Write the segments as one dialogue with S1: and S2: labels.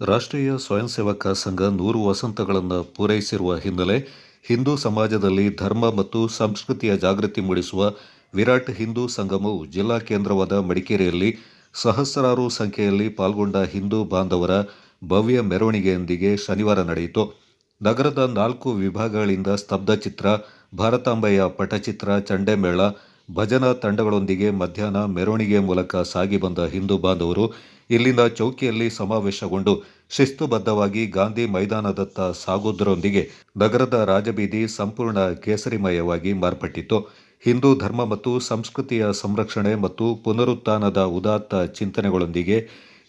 S1: ರಾಷ್ಟ್ರೀಯ ಸ್ವಯಂ ಸೇವಕ ಸಂಘ ನೂರು ವಸಂತಗಳನ್ನು ಪೂರೈಸಿರುವ ಹಿನ್ನೆಲೆ ಹಿಂದೂ ಸಮಾಜದಲ್ಲಿ ಧರ್ಮ ಮತ್ತು ಸಂಸ್ಕೃತಿಯ ಜಾಗೃತಿ ಮೂಡಿಸುವ ವಿರಾಟ್ ಹಿಂದೂ ಸಂಗಮವು ಜಿಲ್ಲಾ ಕೇಂದ್ರವಾದ ಮಡಿಕೇರಿಯಲ್ಲಿ ಸಹಸ್ರಾರು ಸಂಖ್ಯೆಯಲ್ಲಿ ಪಾಲ್ಗೊಂಡ ಹಿಂದೂ ಬಾಂಧವರ ಭವ್ಯ ಮೆರವಣಿಗೆಯೊಂದಿಗೆ ಶನಿವಾರ ನಡೆಯಿತು. ನಗರದ ನಾಲ್ಕು ವಿಭಾಗಗಳಿಂದ ಸ್ತಬ್ಧಚಿತ್ರ ಭಾರತಾಂಬೆಯ ಪಟಚಿತ್ರ, ಚಂಡೆಮೇಳ, ಭಜನಾ ತಂಡಗಳೊಂದಿಗೆ ಮಧ್ಯಾಹ್ನ ಮೆರವಣಿಗೆ ಮೂಲಕ ಸಾಗಿ ಬಂದ ಹಿಂದೂ ಬಾಂಧವರು ಇಲ್ಲಿನ ಚೌಕಿಯಲ್ಲಿ ಸಮಾವೇಶಗೊಂಡು ಶಿಸ್ತುಬದ್ಧವಾಗಿ ಗಾಂಧಿ ಮೈದಾನದತ್ತ ಸಾಗುವುದರೊಂದಿಗೆ ನಗರದ ರಾಜಬೀದಿ ಸಂಪೂರ್ಣ ಕೇಸರಿಮಯವಾಗಿ ಮಾರ್ಪಟ್ಟಿತು ಹಿಂದೂ ಧರ್ಮ ಮತ್ತು ಸಂಸ್ಕೃತಿಯ ಸಂರಕ್ಷಣೆ ಮತ್ತು ಪುನರುತ್ಥಾನದ ಉದಾತ್ತ ಚಿಂತನೆಗಳೊಂದಿಗೆ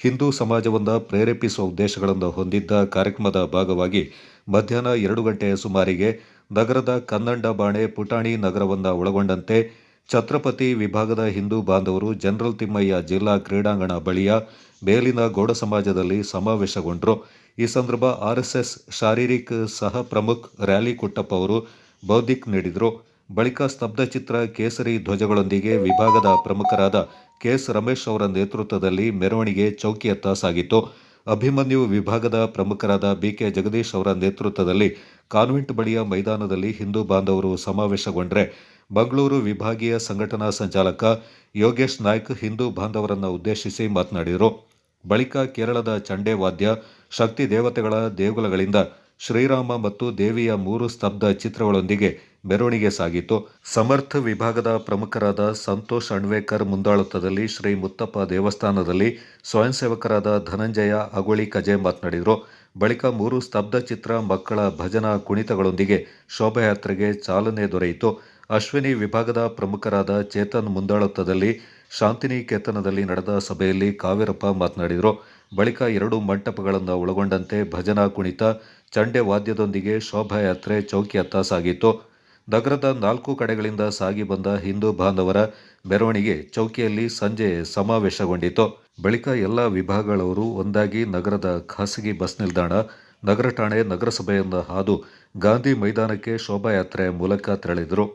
S1: ಹಿಂದೂ ಸಮಾಜವನ್ನು ಪ್ರೇರೇಪಿಸುವ ಉದ್ದೇಶಗಳನ್ನು ಹೊಂದಿದ್ದ ಕಾರ್ಯಕ್ರಮದ ಭಾಗವಾಗಿ ಮಧ್ಯಾಹ್ನ ಎರಡು ಗಂಟೆಯ ಸುಮಾರಿಗೆ ನಗರದ ಕನ್ನಂಡ ಬಾಣೆ ಪುಟಾಣಿ ನಗರವನ್ನು ಒಳಗೊಂಡಂತೆ ಛತ್ರಪತಿ ವಿಭಾಗದ ಹಿಂದೂ ಬಾಂಧವರು ಜನರಲ್ ತಿಮ್ಮಯ್ಯ ಜಿಲ್ಲಾ ಕ್ರೀಡಾಂಗಣ ಬಳಿಯ ಬೇಲಿನ ಗೌಡ ಸಮಾಜದಲ್ಲಿ ಸಮಾವೇಶಗೊಂಡರು. ಈ ಸಂದರ್ಭ ಆರ್ಎಸ್ಎಸ್ ಶಾರೀರಿಕ್ ಸಹ ಪ್ರಮುಖ್ ರ್ಯಾಲಿ ಕುಟ್ಟಪ್ಪ ಅವರು ಬೌದ್ಧಿಕ್ ನೀಡಿದರು. ಬಳಿಕ ಸ್ತಬ್ಧಚಿತ್ರ ಕೇಸರಿ ಧ್ವಜಗಳೊಂದಿಗೆ ವಿಭಾಗದ ಪ್ರಮುಖರಾದ ಕೆಎಸ್ ರಮೇಶ್ ಅವರ ನೇತೃತ್ವದಲ್ಲಿ ಮೆರವಣಿಗೆ ಚೌಕಿಯತ್ತ ಸಾಗಿತ್ತು. ಅಭಿಮನ್ಯು ವಿಭಾಗದ ಪ್ರಮುಖರಾದ ಬಿಕೆ ಜಗದೀಶ್ ಅವರ ನೇತೃತ್ವದಲ್ಲಿ ಕಾನ್ವೆಂಟ್ ಬಳಿಯ ಮೈದಾನದಲ್ಲಿ ಹಿಂದೂ ಬಾಂಧವರು ಸಮಾವೇಶಗೊಂಡರೆ. ಮಂಗಳೂರು ವಿಭಾಗೀಯ ಸಂಘಟನಾ ಸಂಚಾಲಕ ಯೋಗೇಶ್ ನಾಯ್ಕ್ ಹಿಂದೂ ಬಾಂಧವರನ್ನು ಉದ್ದೇಶಿಸಿ ಮಾತನಾಡಿದರು. ಬಳಿಕ ಕೇರಳದ ಚಂಡೆ ವಾದ್ಯ ಶಕ್ತಿ ದೇವತೆಗಳ ದೇಗುಲಗಳಿಂದ ಶ್ರೀರಾಮ ಮತ್ತು ದೇವಿಯ ಮೂರು ಸ್ತಬ್ಧ ಚಿತ್ರಗಳೊಂದಿಗೆ ಮೆರವಣಿಗೆ ಸಾಗಿತು ಸಮರ್ಥ ವಿಭಾಗದ ಪ್ರಮುಖರಾದ ಸಂತೋಷ್ ಅಣ್ವೇಕರ್ ಮುಂದಾಳತ್ವದಲ್ಲಿ ಶ್ರೀ ಮುತ್ತಪ್ಪ ದೇವಸ್ಥಾನದಲ್ಲಿ ಸ್ವಯಂ ಸೇವಕರಾದ ಧನಂಜಯ ಅಗೋಳಿ ಕಜೆ ಮಾತನಾಡಿದರು. ಬಳಿಕ ಮೂರು ಸ್ತಬ್ಧ ಚಿತ್ರ ಮಕ್ಕಳ ಭಜನಾ ಕುಣಿತಗಳೊಂದಿಗೆ ಶೋಭಾಯಾತ್ರೆಗೆ ಚಾಲನೆ ದೊರೆಯಿತು. ಅಶ್ವಿನಿ ವಿಭಾಗದ ಪ್ರಮುಖರಾದ ಚೇತನ್ ಮುಂದಾಳತ್ವದಲ್ಲಿ ಶಾಂತಿನಿಕೇತನದಲ್ಲಿ ನಡೆದ ಸಭೆಯಲ್ಲಿ ಕಾವೇರಪ್ಪ ಮಾತನಾಡಿದರು. ಬಳಿಕ ಎರಡು ಮಂಟಪಗಳನ್ನು ಒಳಗೊಂಡಂತೆ ಭಜನಾ ಕುಣಿತ, ಚಂಡೆ ವಾದ್ಯದೊಂದಿಗೆ ಶೋಭಾಯಾತ್ರೆ ಚೌಕಿಯತ್ತ ಸಾಗಿತು ನಗರದ ನಾಲ್ಕು ಕಡೆಗಳಿಂದ ಸಾಗಿ ಬಂದ ಹಿಂದೂ ಬಾಂಧವರ ಮೆರವಣಿಗೆ ಚೌಕಿಯಲ್ಲಿ ಸಂಜೆ ಸಮಾವೇಶಗೊಂಡಿತು. ಬಳಿಕ ಎಲ್ಲ ವಿಭಾಗಗಳವರು ಒಂದಾಗಿ ನಗರದ ಖಾಸಗಿ ಬಸ್ ನಿಲ್ದಾಣ, ನಗರ ಠಾಣೆ ನಗರಸಭೆಯಿಂದ ಹಾದು ಗಾಂಧಿ ಮೈದಾನಕ್ಕೆ ಶೋಭಾಯಾತ್ರೆ ಮೂಲಕ ತೆರಳಿದರು.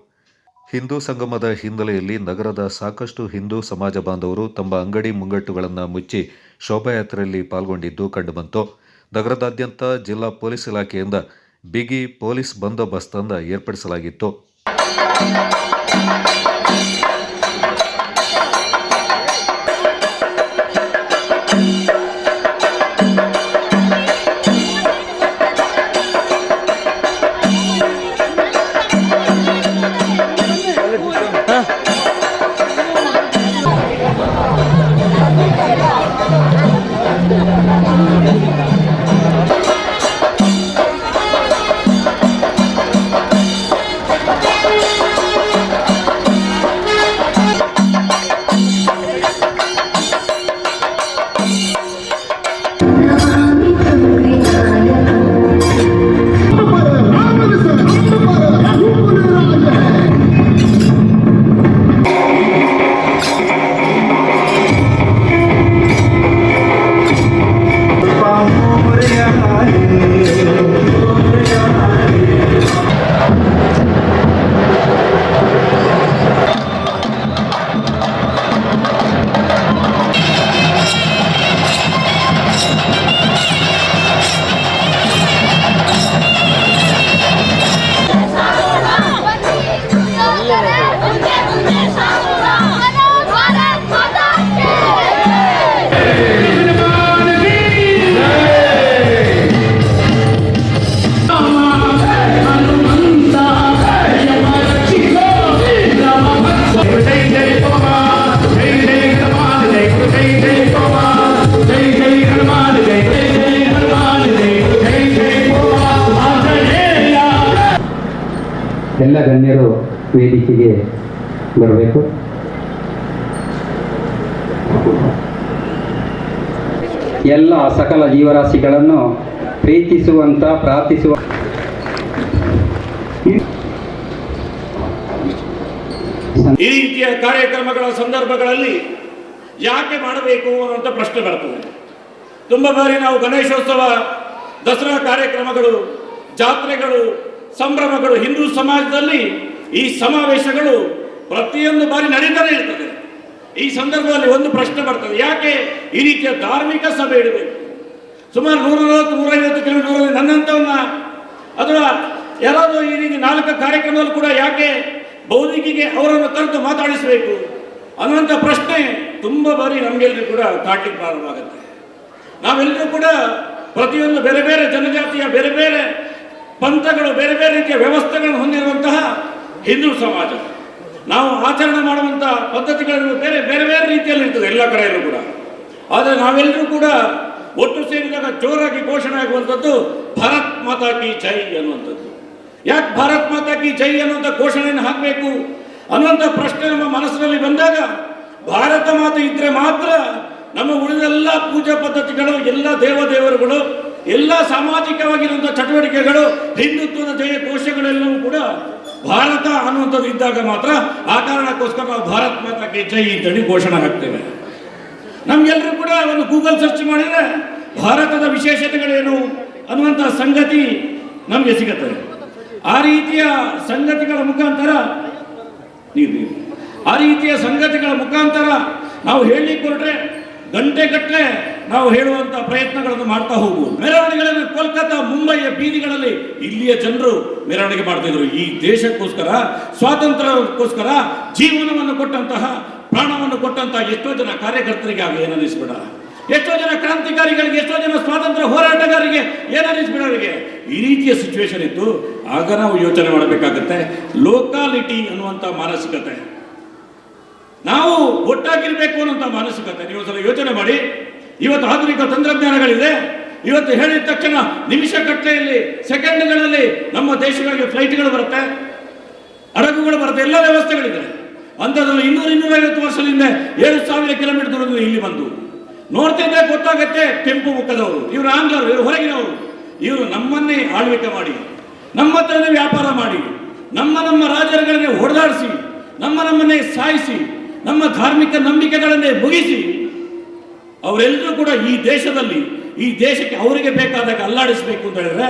S1: ಹಿಂದೂ ಸಂಗಮದ ಹಿನ್ನೆಲೆಯಲ್ಲಿ ನಗರದ ಸಾಕಷ್ಟು ಹಿಂದೂ ಸಮಾಜ ಬಾಂಧವರು ತಮ್ಮ ಅಂಗಡಿ ಮುಂಗಟ್ಟುಗಳನ್ನು ಮುಚ್ಚಿ ಶೋಭಾಯಾತ್ರೆಯಲ್ಲಿ ಪಾಲ್ಗೊಂಡಿದ್ದು ಕಂಡುಬಂತು. ನಗರದಾದ್ಯಂತ ಜಿಲ್ಲಾ ಪೊಲೀಸ್ ಇಲಾಖೆಯಿಂದ ಬಿಗಿ ಪೊಲೀಸ್ ಬಂದೋಬಸ್ತನ್ನು ಏರ್ಪಡಿಸಲಾಗಿತ್ತು.
S2: ಎಲ್ಲ ಗಣ್ಯರು ವೇದಿಕೆಗೆ ಬರಬೇಕು. ಎಲ್ಲ ಸಕಲ ಜೀವರಾಶಿಗಳನ್ನು ಪ್ರೀತಿಸುವಂತ, ಪ್ರಾರ್ಥಿಸುವ
S3: ಈ ರೀತಿಯ ಕಾರ್ಯಕ್ರಮಗಳ ಸಂದರ್ಭಗಳಲ್ಲಿ ಯಾಕೆ ಮಾಡಬೇಕು ಅನ್ನುವಂಥ ಪ್ರಶ್ನೆ ಬರ್ತದೆ. ತುಂಬ ಬಾರಿ ನಾವು ಗಣೇಶೋತ್ಸವ, ದಸರಾ ಕಾರ್ಯಕ್ರಮಗಳು, ಜಾತ್ರೆಗಳು ಸಂಭ್ರಮಗಳು ಹಿಂದೂ ಸಮಾಜದಲ್ಲಿ ಈ ಸಮಾವೇಶಗಳು ಪ್ರತಿಯೊಂದು ಬಾರಿ ನಡೀತಾನೆ ಇರ್ತದೆ. ಈ ಸಂದರ್ಭದಲ್ಲಿ ಒಂದು ಪ್ರಶ್ನೆ ಬರ್ತದೆ. ಯಾಕೆ ಈ ರೀತಿಯ ಧಾರ್ಮಿಕ ಸಭೆ ಇಡಬೇಕು? ಸುಮಾರು ನೂರ ನಲವತ್ತು ನೂರೈವತ್ತು ಕಿಲೋಮೀಟರ್ ನನ್ನಂಥವನ್ನ ಅಥವಾ ಯಾರಾದರೂ ಈ ರೀತಿ ನಾಲ್ಕು ಕಾರ್ಯಕ್ರಮದಲ್ಲಿ ಕೂಡ ಯಾಕೆ ಬೌದ್ಧಿಕಿಗೆ ಅವರನ್ನು ಕರೆದು ಮಾತಾಡಿಸಬೇಕು? ಅನ್ನುವಂಥ ಪ್ರಶ್ನೆ ತುಂಬ ಬಾರಿ ನಮಗೆಲ್ಲರೂ ಕೂಡ ಕಾಟ್ಲಿಕ್ಕೆ ಪ್ರಾರಂಭ ನಾವೆಲ್ಲರೂ ಕೂಡ ಪ್ರತಿಯೊಂದು ಬೇರೆ ಬೇರೆ ಜನಜಾತಿಯ ಬೇರೆ ಬೇರೆ ಪಂಥಗಳು ಬೇರೆ ಬೇರೆ ರೀತಿಯ ವ್ಯವಸ್ಥೆಗಳನ್ನು ಹೊಂದಿರುವಂತಹ ಹಿಂದೂ ಸಮಾಜ. ನಾವು ಆಚರಣೆ ಮಾಡುವಂತಹ ಪದ್ಧತಿಗಳನ್ನು ಬೇರೆ ಬೇರೆ ಬೇರೆ ರೀತಿಯಲ್ಲಿ ಇರ್ತದೆ ಎಲ್ಲ ಕಡೆಯಲ್ಲೂ ಕೂಡ. ಆದರೆ ನಾವೆಲ್ಲರೂ ಕೂಡ ಒಟ್ಟು ಸೇರಿದಾಗ ಜೋರಾಗಿ ಘೋಷಣೆ ಆಗುವಂಥದ್ದು ಭಾರತ್ ಮಾತಾ ಕಿ ಜೈ ಅನ್ನುವಂಥದ್ದು. ಯಾಕೆ ಭಾರತ್ ಮಾತಾ ಕಿ ಜೈ ಅನ್ನುವಂಥ ಘೋಷಣೆಯನ್ನು ಹಾಕಬೇಕು ಅನ್ನುವಂಥ ಪ್ರಶ್ನೆ ನಮ್ಮ ಮನಸ್ಸಿನಲ್ಲಿ ಬಂದಾಗ ಭಾರತ ಮಾತೆ ಇದ್ರೆ ಮಾತ್ರ ನಮ್ಮ ಉಳಿದೆಲ್ಲ ಪೂಜಾ ಪದ್ಧತಿಗಳು, ಎಲ್ಲ ದೇವದೇವರುಗಳು ಎಲ್ಲ ಸಾಮಾಜಿಕವಾಗಿರುವಂತಹ ಚಟುವಟಿಕೆಗಳು, ಹಿಂದುತ್ವದ ಜಯ ಕೋಶಗಳೆಲ್ಲವೂ ಕೂಡ ಭಾರತ ಅನ್ನುವಂಥದ್ದು ಇದ್ದಾಗ ಮಾತ್ರ ಆ ಕಾರಣಕ್ಕೋಸ್ಕರ ನಾವು ಭಾರತ್ ಮಾತಾಕೆ ಜೈ ಅಂತೇಳಿ ಘೋಷಣೆ ಹಾಕ್ತೇವೆ. ನಮ್ಗೆಲ್ಲರೂ ಕೂಡ ಒಂದು ಗೂಗಲ್ ಸರ್ಚ್ ಮಾಡಿದ್ರೆ ಭಾರತದ ವಿಶೇಷತೆಗಳೇನು ಅನ್ನುವಂಥ ಸಂಗತಿ ನಮಗೆ ಸಿಗುತ್ತದೆ ಆ ರೀತಿಯ ಸಂಗತಿಗಳ ಮುಖಾಂತರ ಆ ರೀತಿಯ ಸಂಗತಿಗಳ ಮುಖಾಂತರ ನಾವು ಹೇಳಲಿಕ್ಕೆ ಹೊರಟ್ರೆ ಗಂಟೆಗಟ್ಟಲೆ ನಾವು ಹೇಳುವಂತ ಪ್ರಯತ್ನಗಳನ್ನು ಮಾಡ್ತಾ ಹೋಗುವುದು. ಮೆರವಣಿಗೆಗಳನ್ನು ಕೋಲ್ಕತ್ತಾ ಮುಂಬೈಯ ಬೀದಿಗಳಲ್ಲಿ ಇಲ್ಲಿಯ ಜನರು ಮೆರವಣಿಗೆ ಮಾಡ್ತಿದ್ರು. ಈ ದೇಶಕ್ಕೋಸ್ಕರ, ಸ್ವಾತಂತ್ರ್ಯಕ್ಕೋಸ್ಕರ ಜೀವನವನ್ನು ಕೊಟ್ಟಂತಹ, ಪ್ರಾಣವನ್ನು ಕೊಟ್ಟಂತಹ ಎಷ್ಟೋ ಜನ ಕಾರ್ಯಕರ್ತರಿಗೆ ಆಗ ಏನನ್ನಿಸ್ಬೇಡ. ಎಷ್ಟೋ ಜನ ಕ್ರಾಂತಿಕಾರಿಗಳಿಗೆ, ಎಷ್ಟೋ ಜನ ಸ್ವಾತಂತ್ರ್ಯ ಹೋರಾಟಗಾರರಿಗೆ ಏನನ್ನಿಸ್ಬೇಡ ಅವರಿಗೆ. ಈ ರೀತಿಯ ಸಿಚುವೇಶನ್ ಇತ್ತು. ಆಗ ನಾವು ಯೋಚನೆ ಮಾಡಬೇಕಾಗತ್ತೆ ಲೋಕಾಲಿಟಿ ಅನ್ನುವಂಥ ಮಾನಸಿಕತೆ. ನಾವು ಒಟ್ಟಾಗಿರ್ಬೇಕು ಅನ್ನೋಂಥ ಮಾನಸಿಕತೆ. ನೀವು ಸಲ ಯೋಚನೆ ಮಾಡಿ. ಇವತ್ತು ಆಧುನಿಕ ತಂತ್ರಜ್ಞಾನಗಳಿದೆ. ಇವತ್ತು ಹೇಳಿದ ತಕ್ಷಣ ನಿಮಿಷ ಕಟ್ಟೆಯಲ್ಲಿ, ಸೆಕೆಂಡ್ಗಳಲ್ಲಿ ನಮ್ಮ ದೇಶಗಳಿಗೆ ಫ್ಲೈಟ್ಗಳು ಬರುತ್ತೆ, ಹಡಗುಗಳು ಬರುತ್ತೆ, ಎಲ್ಲ ವ್ಯವಸ್ಥೆಗಳಿದೆ. ಅಂಥದ್ರಲ್ಲಿ ಇನ್ನೂರು ಇನ್ನೂರೈವತ್ತು ವರ್ಷದಿಂದ ಏಳು ಸಾವಿರ ಕಿಲೋಮೀಟರ್ ದೂರದಿಂದ ಇಲ್ಲಿ ಬಂದು. ನೋಡ್ತಿದ್ರೆ ಗೊತ್ತಾಗತ್ತೆ, ಕೆಂಪು ಮುಖದವರು, ಇವರು ಆಂಗ್ಲರು ಇವರು ಹೊರಗಿನವರು. ಇವರು ನಮ್ಮನ್ನೇ ಆಳ್ವಿಕೆ ಮಾಡಿ, ನಮ್ಮ ಹತ್ರನೇ ವ್ಯಾಪಾರ ಮಾಡಿ, ನಮ್ಮ ನಮ್ಮ ರಾಜರುಗಳನ್ನೇ ಹೊಡೆದಾಡಿಸಿ, ನಮ್ಮ ನಮ್ಮನ್ನೇ ಸಾಯಿಸಿ, ನಮ್ಮ ಧಾರ್ಮಿಕ ನಂಬಿಕೆಗಳನ್ನೇ ಮುಗಿಸಿ ಅವರೆಲ್ಲರೂ ಕೂಡ ಈ ದೇಶದಲ್ಲಿ, ಈ ದೇಶಕ್ಕೆ ಅವರಿಗೆ ಬೇಕಾದಾಗ ಅಲ್ಲಾಡಿಸಬೇಕು ಅಂತ ಹೇಳಿದ್ರೆ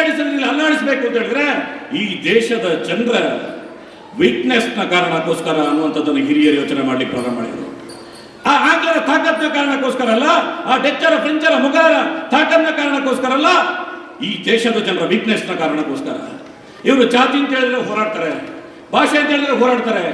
S3: ಆಡಿಸೋದ್ರಲ್ಲಿ ಅಲ್ಲಾಡಿಸಬೇಕು ಅಂತ ಹೇಳಿದ್ರೆ, ಈ ದೇಶದ ಜನರ ವೀಕ್ನೆಸ್ನ ಕಾರಣಕ್ಕೋಸ್ಕರ ಅನ್ನುವಂಥದ್ದನ್ನು ಹಿರಿಯರು ಯೋಚನೆ ಮಾಡಲಿಕ್ಕೆ ಪ್ರಾರಂಭ ಮಾಡಿದರು. ಆ ಆಂಗ್ಲರ ತಾಕತ್ನ ಕಾರಣಕ್ಕೋಸ್ಕರ ಅಲ್ಲ, ಆ ಡೆಚ್ಚರ ಫ್ರೆಂಚರ ಮುಗಾರ ತಾಕತ್ನ ಕಾರಣಕ್ಕೋಸ್ಕರ ಅಲ್ಲ, ಈ ದೇಶದ ಜನರ ವೀಕ್ನೆಸ್ನ ಕಾರಣಕ್ಕೋಸ್ಕರ. ಇವರು ಜಾತಿ ಅಂತ ಹೇಳಿದ್ರೆ ಹೋರಾಡ್ತಾರೆ, ಭಾಷೆ ಅಂತ ಹೇಳಿದ್ರೆ ಹೋರಾಡ್ತಾರೆ,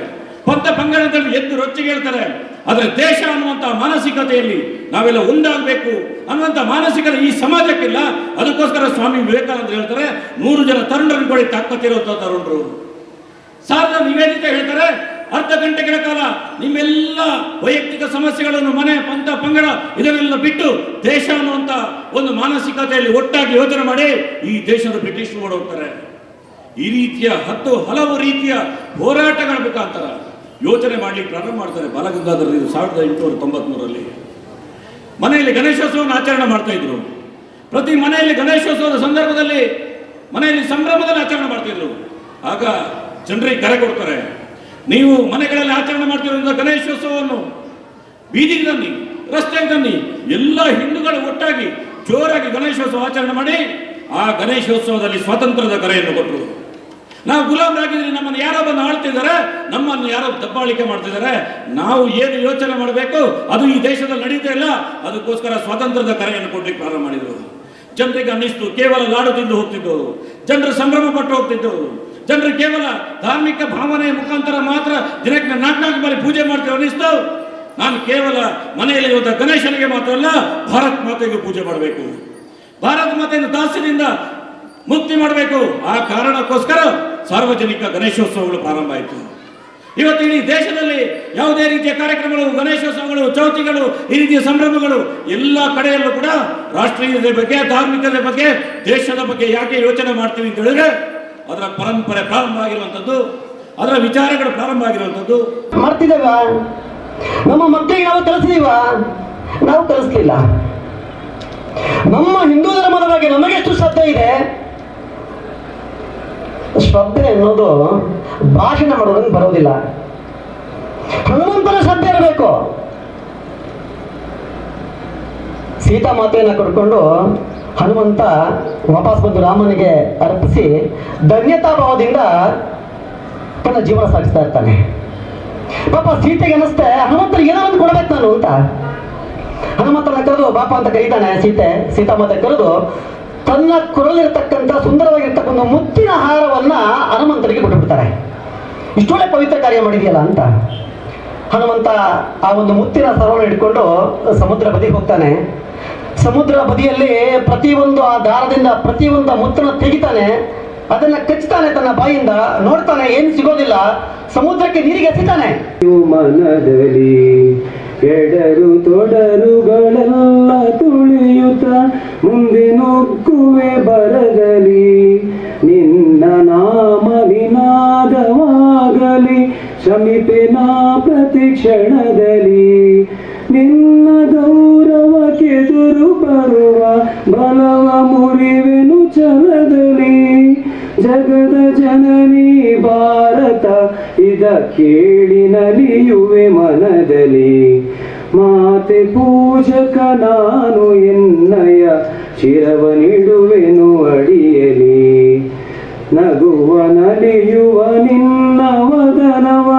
S3: ಪಂಥ ಪಂಗಡದಲ್ಲಿ ಎದ್ದು ರೊಚ್ಚಿಗೆ ಹೇಳ್ತಾರೆ ಆದರೆ ದೇಶ ಅನ್ನುವಂಥ ಮಾನಸಿಕತೆಯಲ್ಲಿ ನಾವೆಲ್ಲ ಒಂದಾಗಬೇಕು ಅನ್ನುವಂಥ ಮಾನಸಿಕತೆ ಈ ಸಮಾಜಕ್ಕಿಲ್ಲ. ಅದಕ್ಕೋಸ್ಕರ ಸ್ವಾಮಿ ವಿವೇಕಾನಂದ ಹೇಳ್ತಾರೆ, ನೂರು ಜನ ತರುಣರನ್ನು ಕೊಡಿ ತಾಕತ್ತಿರುವಂಥ ತರುಣರು. ಸಾಧನ ನಿವೇದಿತ ಹೇಳ್ತಾರೆ, ಅರ್ಧ ಗಂಟೆಗಳ ಕಾಲ ನಿಮ್ಮೆಲ್ಲ ವೈಯಕ್ತಿಕ ಸಮಸ್ಯೆಗಳನ್ನು ಮನೆ, ಪಂಥ, ಪಂಗಡ ಇದನ್ನೆಲ್ಲ ಬಿಟ್ಟು ದೇಶ ಅನ್ನುವಂಥ ಒಂದು ಮಾನಸಿಕತೆಯಲ್ಲಿ ಒಟ್ಟಾಗಿ ಯೋಚನೆ ಮಾಡಿ ಈ ದೇಶದ ಬ್ರಿಟಿಷ್ ಓಡೋಗ್ತಾರೆ. ಈ ರೀತಿಯ ಹತ್ತು ಹಲವು ರೀತಿಯ ಹೋರಾಟಗಳ ಮುಖಾಂತರ. ಯೋಚನೆ ಮಾಡಲಿಕ್ಕೆ ಪ್ರಾರಂಭ ಮಾಡ್ತಾರೆ. ಬಾಲಗಂಗಾಧರ ಸಾವಿರದ ಎಂಟುನೂರ ತೊಂಬತ್ಮೂರರಲ್ಲಿ. ಮನೆಯಲ್ಲಿ ಗಣೇಶೋತ್ಸವವನ್ನು ಆಚರಣೆ ಮಾಡ್ತಾ ಇದ್ರು. ಪ್ರತಿ ಮನೆಯಲ್ಲಿ ಗಣೇಶೋತ್ಸವದ ಸಂದರ್ಭದಲ್ಲಿ ಮನೆಯಲ್ಲಿ ಸಂಭ್ರಮದಲ್ಲಿ ಆಚರಣೆ ಮಾಡ್ತಿದ್ರು ಆಗ ಜನರಿಗೆ ಕರೆ ಕೊಡ್ತಾರೆ, ನೀವು ಮನೆಗಳಲ್ಲಿ ಆಚರಣೆ ಮಾಡ್ತಿರೋ ಗಣೇಶೋತ್ಸವವನ್ನು ಬೀದಿಗೆ ತನ್ನಿ, ರಸ್ತೆಗೆ ತನ್ನಿ, ಎಲ್ಲ ಹಿಂದೂಗಳು ಒಟ್ಟಾಗಿ ಜೋರಾಗಿ ಗಣೇಶೋತ್ಸವ ಆಚರಣೆ ಮಾಡಿ, ಆ ಗಣೇಶೋತ್ಸವದಲ್ಲಿ ಸ್ವಾತಂತ್ರ್ಯದ ಕರೆಯನ್ನು ಕೊಟ್ಟರು ನಾವು ಗುಲಾಮರಾಗಿದ್ದೀವಿ ನಮ್ಮನ್ನು ಯಾರೋ ಬಂದು ಆಳ್ತಿದ್ದಾರೆ, ನಮ್ಮನ್ನು ಯಾರೋ ದಬ್ಬಾಳಿಕೆ ಮಾಡ್ತಿದ್ದಾರೆ. ನಾವು ಏನು ಯೋಚನೆ ಮಾಡಬೇಕು? ಅದು ಈ ದೇಶದಲ್ಲಿ ನಡೀತಾ ಇಲ್ಲ. ಅದಕ್ಕೋಸ್ಕರ ಸ್ವಾತಂತ್ರ್ಯದ ಕರೆಯನ್ನು ಕೊಡ್ಲಿಕ್ಕೆ ಪ್ರಾರಂಭ ಮಾಡಿದರು. ಜನರಿಗೆ ಅನ್ನಿಸ್ತು, ಕೇವಲ ಲಾಡು ತಿಂದು ಹೋಗ್ತಿದ್ದು. ಜನರು ಸಂಭ್ರಮ ಪಟ್ಟು ಹೋಗ್ತಿದ್ದು. ಜನರು ಕೇವಲ ಧಾರ್ಮಿಕ ಭಾವನೆಯ ಮುಖಾಂತರ ಮಾತ್ರ ದಿನಕ್ಕೆ ನಾಲ್ಕು ಬಾರಿ ಪೂಜೆ ಮಾಡ್ತೇವೆ ಅನ್ನಿಸ್ತು. ನಾನು ಕೇವಲ ಮನೆಯಲ್ಲಿ ಇವತ್ತು ಗಣೇಶನಿಗೆ ಮಾತ್ರ ಅಲ್ಲ, ಭಾರತ್ ಮಾತೆಗೆ ಪೂಜೆ ಮಾಡಬೇಕು. ಭಾರತ ಮಾತೆಯನ್ನು ದಾಸ್ಯದಿಂದ ಮುಕ್ತಿ ಮಾಡಬೇಕು. ಆ ಕಾರಣಕ್ಕೋಸ್ಕರ ಸಾರ್ವಜನಿಕ ಗಣೇಶೋತ್ಸವಗಳು ಪ್ರಾರಂಭ ಆಯಿತು. ಇವತ್ತು ಇಡೀ ದೇಶದಲ್ಲಿ ಯಾವುದೇ ರೀತಿಯ ಕಾರ್ಯಕ್ರಮಗಳು, ಗಣೇಶೋತ್ಸವಗಳು, ಚೌತಿಗಳು, ಈ ರೀತಿಯ ಸಂಭ್ರಮಗಳು ಎಲ್ಲ ಕಡೆಯಲ್ಲೂ ಕೂಡ ರಾಷ್ಟ್ರೀಯತೆ ಬಗ್ಗೆ ಧಾರ್ಮಿಕತೆ ಬಗ್ಗೆ, ದೇಶದ ಬಗ್ಗೆ ಯಾಕೆ ಯೋಚನೆ ಮಾಡ್ತೀವಿ ಅಂತ ಹೇಳಿದ್ರೆ ಅದರ ಪರಂಪರೆ ಪ್ರಾರಂಭ ಆಗಿರುವಂಥದ್ದು, ಅದರ ವಿಚಾರಗಳು ಪ್ರಾರಂಭ ಆಗಿರುವಂಥದ್ದು.
S4: ಮಾಡ್ತಿದ್ದೇವ ನಮ್ಮ ಮಕ್ಕಳಿಗೆ ನಾವು ಕಲಿಸಿದೀವ? ನಾವು ಕಲಿಸ್ಲಿಲ್ಲ. ನಮ್ಮ ಹಿಂದೂ ಧರ್ಮದ ಬಗ್ಗೆ ನಮಗೆ ಎಷ್ಟು ಶ್ರದ್ಧೆ ಇದೆ? ಶ್ರದ್ಧೆ ಅನ್ನೋದು ಭಾಷಣ ಮಾಡೋದನ್ನು ಬರೋದಿಲ್ಲ. ಹನುಮಂತನ ಶ್ರದ್ಧೆ ಇರಬೇಕು. ಸೀತಾ ಮಾತೆಯನ್ನು ಕರ್ಕೊಂಡು ಹನುಮಂತ ವಾಪಸ್ ಬಂದು ರಾಮನಿಗೆ ಅರ್ಪಿಸಿ ಧನ್ಯತಾ ಭಾವದಿಂದ ತನ್ನ ಜೀವನ ಸಾಗಿಸ್ತಾ ಇರ್ತಾನೆ. ಪಾಪ ಸೀತೆಗೆ ಅನಿಸ್ತೆ ಹನುಮಂತನಿಗೆ ಏನೋ ಒಂದು ಕೊಡ್ಬೇಕು ನಾನು ಅಂತ. ಹನುಮಂತನ ಕರೆದು, ಬಾಪ ಅಂತ ಕರೀತಾನೆ ಸೀತೆ. ಸೀತಾ ಮಾತೆ ಕರೆದು ತನ್ನ ಕುರಲಿರ್ತಕ್ಕಂಥ ಸುಂದರವಾಗಿರ್ತಕ್ಕಂಥ ಮುತ್ತಿನ ಹಾರವನ್ನ ಹನುಮಂತನಿಗೆ ಕೊಟ್ಟುಬಿಡ್ತಾರೆ. ಇಷ್ಟೊಳ್ಳೆ ಪವಿತ್ರ ಕಾರ್ಯ ಮಾಡಿದೆಯಲ್ಲ ಅಂತ. ಹನುಮಂತ ಆ ಒಂದು ಮುತ್ತಿನ ಸರವನ್ನು ಹಿಡ್ಕೊಂಡು ಸಮುದ್ರ ಬದಿಗೆ ಹೋಗ್ತಾನೆ. ಸಮುದ್ರ ಬದಿಯಲ್ಲಿ ಪ್ರತಿಯೊಂದು ಆ ದಾರದಿಂದ ಪ್ರತಿಯೊಂದು ಮುತ್ತನ್ನು ತೆಗಿತಾನೆ. ಅದನ್ನ ಕಚ್ತಾನೆ ತನ್ನ ಬಾಯಿಂದ. ನೋಡ್ತಾನೆ, ಏನು ಸಿಗೋದಿಲ್ಲ. ಸಮುದ್ರಕ್ಕೆ ನೀರಿಗೆ ಎಸಿತಾನೆ.
S5: ಎಡರು ತೊಡರುಗಳೆಲ್ಲ ತುಳಿಯುತ್ತ ಮುಂದೆ ನುಗ್ಗುವೆ ಬರಗಲಿ. ನಿನ್ನ ನಾಮ ನಿನಾದವಾಗಲಿ ನಾ ಪ್ರತಿ ಕ್ಷಣದಲ್ಲಿ. ನಿನ್ನ ಗೌರವಕ್ಕೆದುರು ಬರುವ ಬಲವ ಮುರಿವೆನು ಛಲದಲ್ಲಿ ಜಗದ ಜನನಿ ಭಾರತ, ಇದ ಕೇಳಿ ನಲಿಯುವೆ ಮನದಲ್ಲಿ. ಮಾತೆ ಪೂಜಕ ನಾನು ಎನ್ನಯ ಶಿರವನಿಡುವೆನು ಅಡಿಯಲಿ ನಗುವ ನಲಿಯುವ ನಿನ್ನ ವದನವ